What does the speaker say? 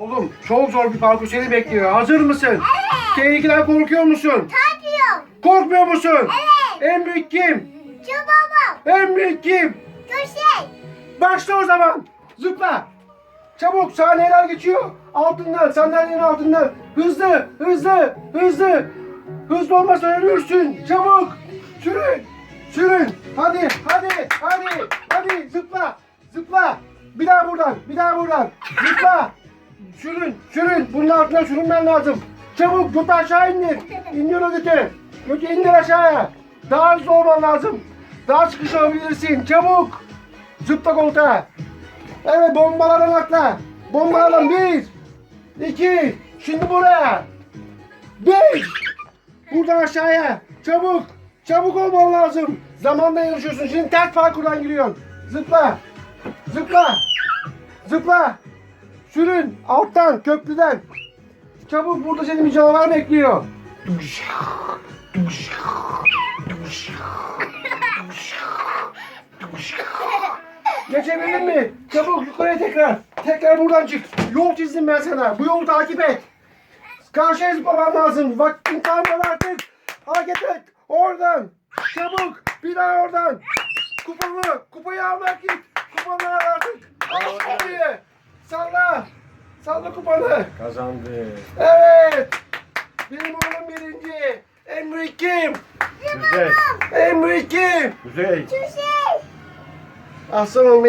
Oğlum çok zor bir parkur seni bekliyor. Hazır mısın? Evet. Tehlikeden korkuyor musun? Tatlıyım. Korkmuyor musun? Evet. En büyük kim? Şu babam. En büyük kim? Köşe. Başla o zaman. Zıpla. Çabuk saniyeler geçiyor. Altından, sandalyenin altından. Hızlı, hızlı, hızlı. Hızlı olmazsa ölürsün. Çabuk. Sürün. Sürün. Hadi, hadi, hadi. Hadi zıpla. Zıpla. Bir daha buradan, bir daha buradan. Zıpla. Sürün, sürün. Bunun altına sürünmen lazım. Çabuk götü aşağı indir. İndir o götü. Götü indir aşağıya. Daha hızlı olman lazım. Daha sıkışabilirsin. Çabuk. Zıpla koltuğa. Evet bombalardan atla. Bombalardan bir. iki. Şimdi buraya. Beş. Buradan aşağıya. Çabuk. Çabuk olman lazım. Zamanda yarışıyorsun. Şimdi ters parkurdan giriyorsun. Zıpla. Zıpla. Zıpla. Sürün. Alttan köprüden. Çabuk burada seni bir canavar bekliyor. Geçebildin mi? Çabuk yukarıya tekrar. Tekrar buradan çık. Yol çizdim ben sana. Bu yolu takip et. Karşıya zıplaman lazım. Vaktin kalmadı artık. Hareket et. Oradan. Çabuk. Bir daha oradan. Kupanı. Kupayı almak git. Kupanı al artık. Al kupayı. Salla. Salla kupanı. Kazandı. Evet. Benim oğlum birinci. Emre kim? Güzel. Emre kim? Güzel. Köşe. Aslanım benim.